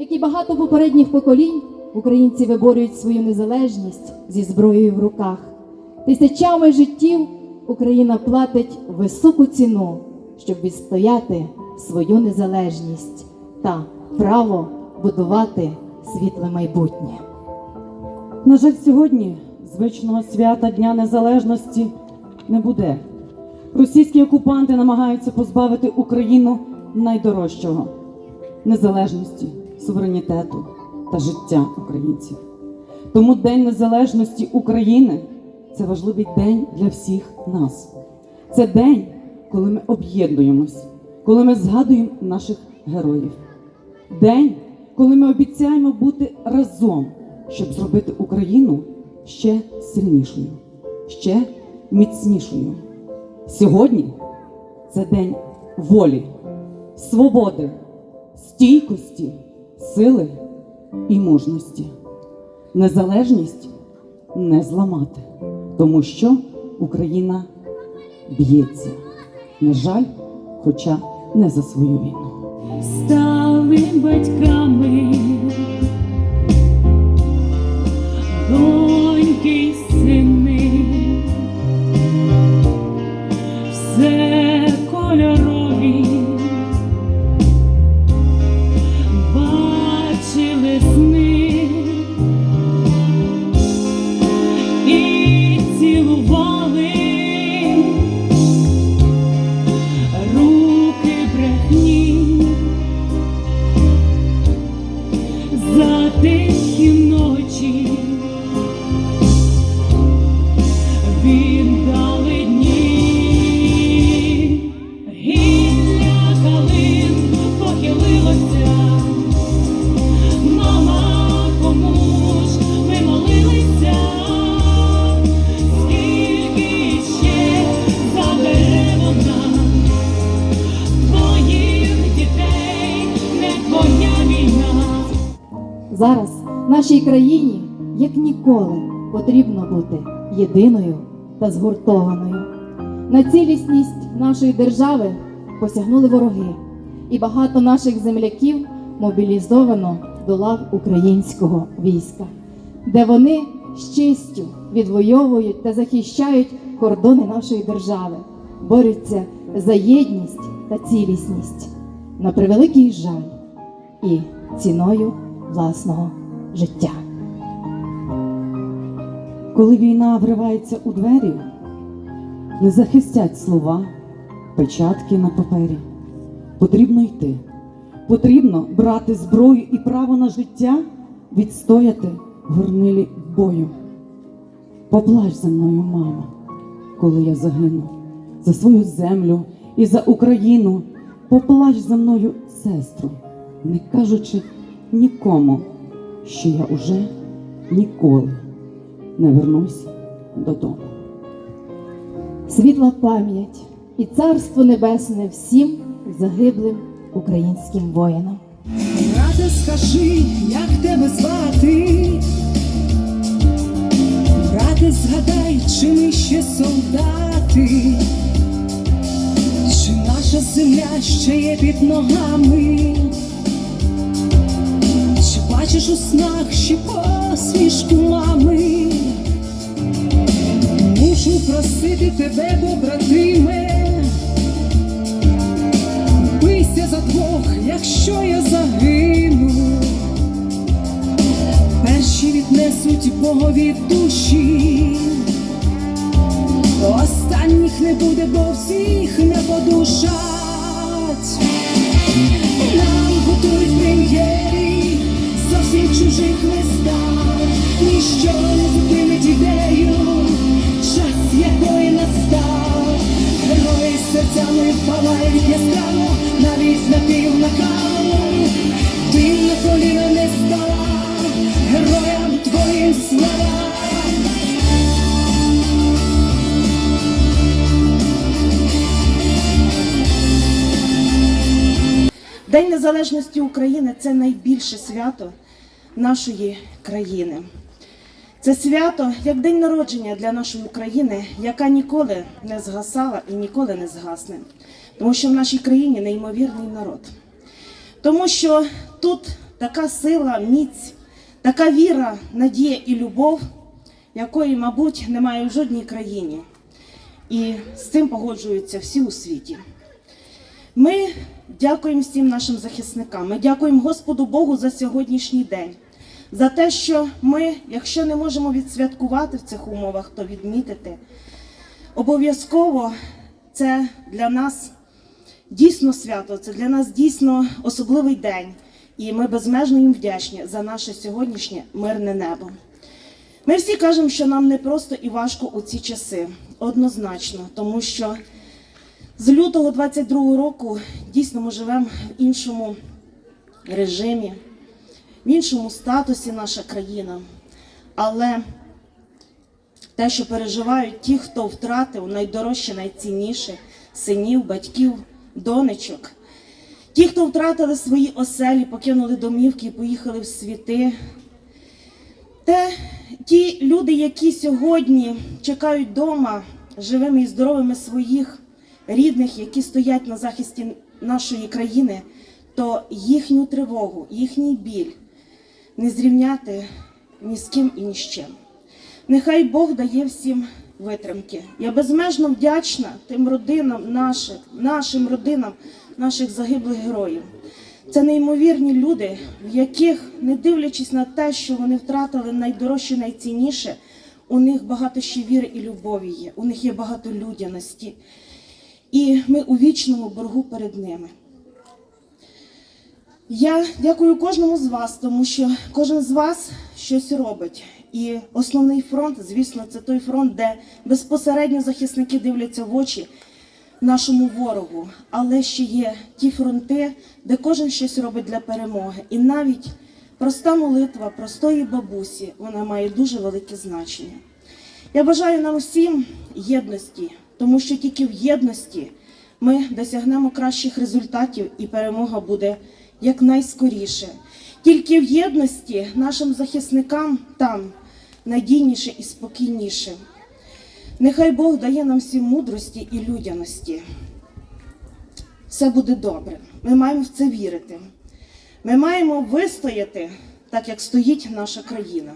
Як і багато попередніх поколінь, українці виборюють свою незалежність зі зброєю в руках. Тисячами життів Україна платить високу ціну, щоб відстояти свою незалежність та право будувати світле майбутнє. На жаль, сьогодні звичного свята Дня Незалежності не буде. Російські окупанти намагаються позбавити Україну найдорожчого незалежності, суверенітету та життя українців. Тому День Незалежності України це важливий день для всіх нас. Це день, коли ми об'єднуємось, коли ми згадуємо наших героїв. День, коли ми обіцяємо бути разом, щоб зробити Україну ще сильнішою, ще міцнішою. Сьогодні це день волі, свободи, стійкості, сили і мужності. Незалежність не зламати, тому що Україна б'ється. На жаль, хоча не за свою війну. стали батьками, Зараз нашій країні, як ніколи, потрібно бути єдиною та згуртованою. На цілісність нашої держави посягнули вороги, і багато наших земляків мобілізовано до лав українського війська, де вони з честю відвоюють та захищають кордони нашої держави, борються за єдність та цілісність на превеликий жаль і ціною власного життя. Коли війна вривається у двері, не захистять слова, печатки на папері. Потрібно йти. Потрібно брати зброю і право на життя відстояти горнилі бою. Поплач за мною, мама, коли я загину за свою землю і за Україну. Поплач за мною, сестру, не кажучи нікому, що я уже ніколи не вернусь додому. Світла пам'ять і царство небесне всім загиблим українським воїнам. Брате, скажи, як тебе звати? Брате, згадай, чи ми ще солдати, чи наша земля ще є під ногами? Чи бачиш у снах ще посмішку мами? Мушу просити тебе, побратиме, бийся за двох, якщо я загину. Перші віднесуть Богові душі, останніх не буде, бо всіх не подушать. Нам готують прем'єрі зовсім чужих листах, ніщо не зупинить ідею, час якої настав. Герої серцями палають яскраво, навіть на пів накалу. Ти на коліна не стала, героям твоїм слава. День Незалежності України це найбільше свято нашої країни. Це свято як день народження для нашої України, яка ніколи не згасала і ніколи не згасне. Тому що в нашій країні неймовірний народ. Тому що тут така сила, міць, така віра, надія і любов, якої, мабуть, немає в жодній країні. І з цим погоджуються всі у світі. Ми дякуємо всім нашим захисникам. Ми дякуємо Господу Богу за сьогоднішній день, за те, що ми, якщо не можемо відсвяткувати в цих умовах, то відмітити. Обов'язково це для нас дійсно свято, це для нас дійсно особливий день. І ми безмежно їм вдячні за наше сьогоднішнє мирне небо. Ми всі кажемо, що нам непросто і важко у ці часи, однозначно, тому що з лютого 22-го року дійсно ми живемо в іншому режимі, в іншому статусі наша країна. Але те, що переживають ті, хто втратив найдорожче, найцінніше синів, батьків, донечок, ті, хто втратили свої оселі, покинули домівки і поїхали в світи. Те, ті люди, які сьогодні чекають вдома живими і здоровими своїх рідних, які стоять на захисті нашої країни, то їхню тривогу, їхній біль не зрівняти ні з ким і ні з чим. Нехай Бог дає всім витримки. Я безмежно вдячна тим родинам нашим, нашим родинам, наших загиблих героїв. Це неймовірні люди, в яких, не дивлячись на те, що вони втратили найдорожче, найцінніше, у них багато ще віри і любові є, у них є багато людяності. І ми у вічному боргу перед ними. Я дякую кожному з вас, тому що кожен з вас щось робить. І основний фронт, звісно, це той фронт, де безпосередньо захисники дивляться в очі нашому ворогу. Але ще є ті фронти, де кожен щось робить для перемоги. І навіть проста молитва простої бабусі вона має дуже велике значення. Я бажаю нам всім єдності, тому що тільки в єдності ми досягнемо кращих результатів і перемога буде якнайскоріше. Тільки в єдності нашим захисникам там надійніше і спокійніше. Нехай Бог дає нам всім мудрості і людяності. Все буде добре. Ми маємо в це вірити. Ми маємо вистояти так, як стоїть наша країна.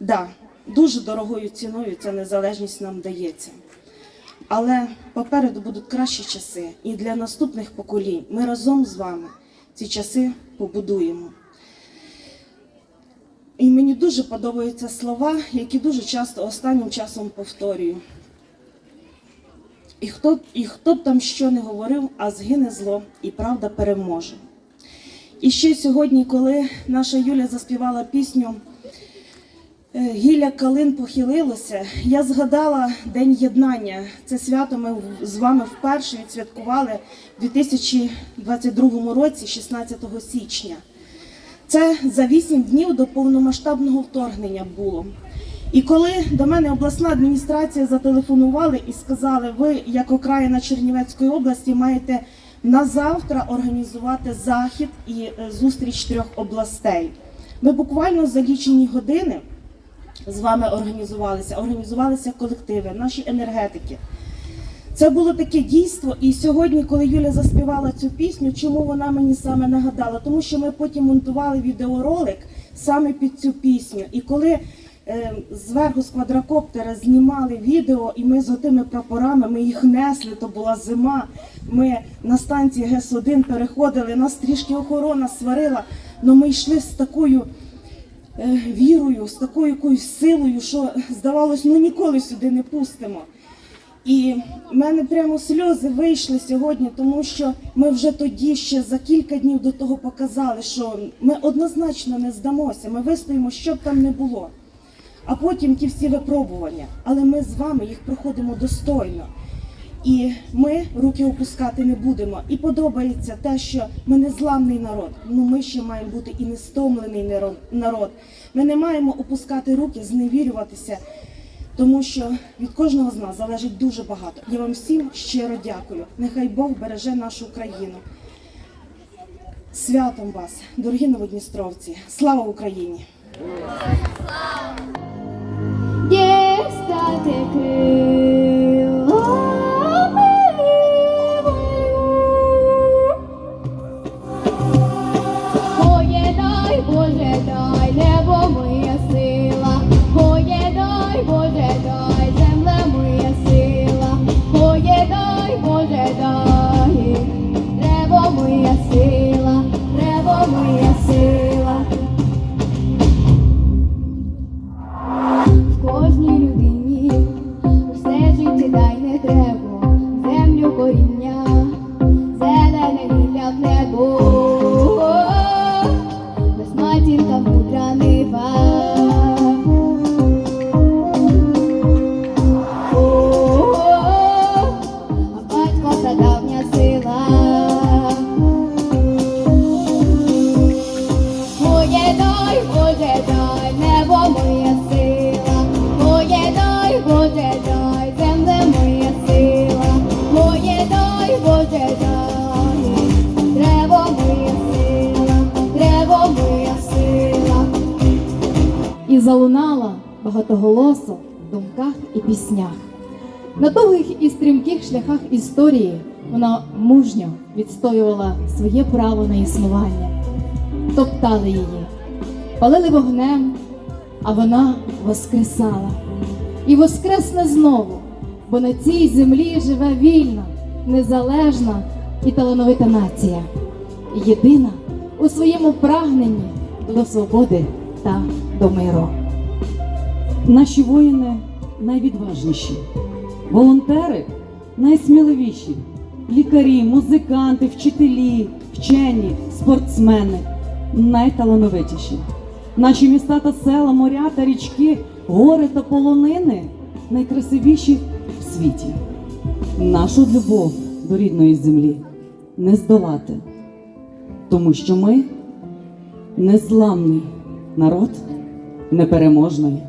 Да, дуже дорогою ціною ця незалежність нам дається. Але попереду будуть кращі часи, і для наступних поколінь ми разом з вами ці часи побудуємо. І мені дуже подобаються слова, які дуже часто останнім часом повторюю. І хто, і хто б там що не говорив, а згине зло, і правда переможе. І ще сьогодні, коли наша Юля заспівала пісню Гілля калин похилилося, я згадала День єднання. Це свято ми з вами вперше відсвяткували в 2022 році, 16 січня. Це за вісім днів до повномасштабного вторгнення було. І коли до мене обласна адміністрація зателефонували і сказали, ви, як окраїна Чернівецької області, маєте на завтра організувати захід і е, зустріч трьох областей. Ми буквально за лічені години з вами організувалися, організувалися колективи, наші енергетики. Це було таке дійство, і сьогодні, коли Юля заспівала цю пісню, чому вона мені саме нагадала? Тому що ми потім монтували відеоролик саме під цю пісню. І коли е, зверху з квадрокоптера знімали відео, і ми з отими прапорами, ми їх несли, то була зима. Ми на станції ГЕС-1 переходили, нас трішки охорона сварила, але ми йшли з такою вірою, з такою якоюсь силою, що здавалось, ну ніколи сюди не пустимо. І в мене прямо сльози вийшли сьогодні, тому що ми вже тоді ще за кілька днів до того показали, що ми однозначно не здамося, ми вистоїмо, що б там не було. А потім ті всі випробування. Але ми з вами їх проходимо достойно. І ми руки опускати не будемо. І подобається те, що ми не зламний народ. Ну ми ще маємо бути і не стомлений народ-. Ми не маємо опускати руки, зневірюватися, тому що від кожного з нас залежить дуже багато. Я вам всім щиро дякую. Нехай Бог береже нашу країну. Святом вас, дорогі новодністровці! Слава Україні! Дістати залунала багатоголосо в думках і піснях. На довгих і стрімких шляхах історії вона мужньо відстоювала своє право на існування, топтали її, палили вогнем, а вона воскресала. І воскресне знову, бо на цій землі живе вільна, незалежна і талановита нація, єдина у своєму прагненні до свободи та до миру. Наші воїни найвідважніші, волонтери найсміливіші, лікарі, музиканти, вчителі, вчені, спортсмени найталановитіші. Наші міста та села, моря та річки, гори та полонини найкрасивіші в світі. Нашу любов до рідної землі не здолати, тому що ми незламний народ непереможної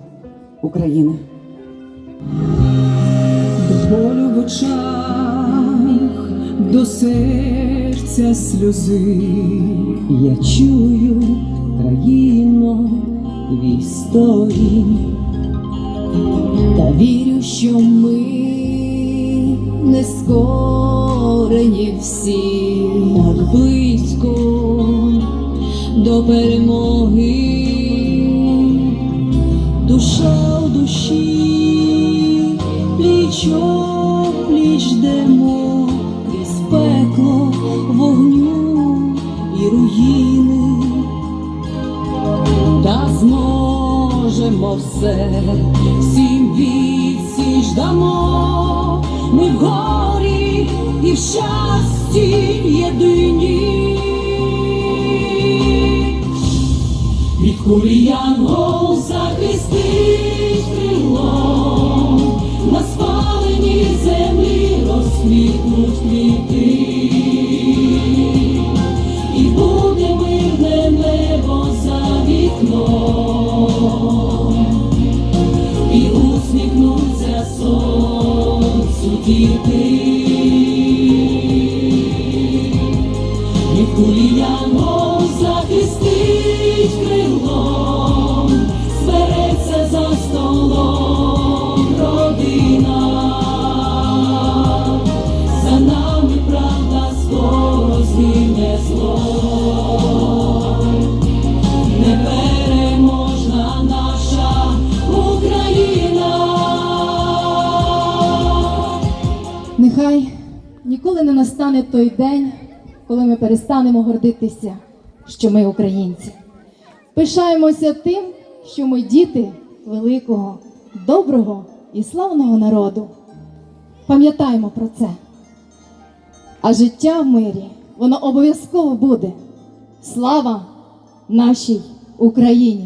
України. болю в очах, до серця сльози. Я чую країно твій стогін та вірю, що ми не скорені всі так близько до перемоги, пліч йдемо крізь пекло вогню і руїни, та зможемо все, всім відсіч дамо, ми в горі і в щасті єдині. Від кулі ніколи не настане той день, коли ми перестанемо гордитися, що ми українці. Пишаємося тим, що ми діти великого, доброго і славного народу. Пам'ятаємо про це. А життя в мирі, воно обов'язково буде. Слава нашій Україні!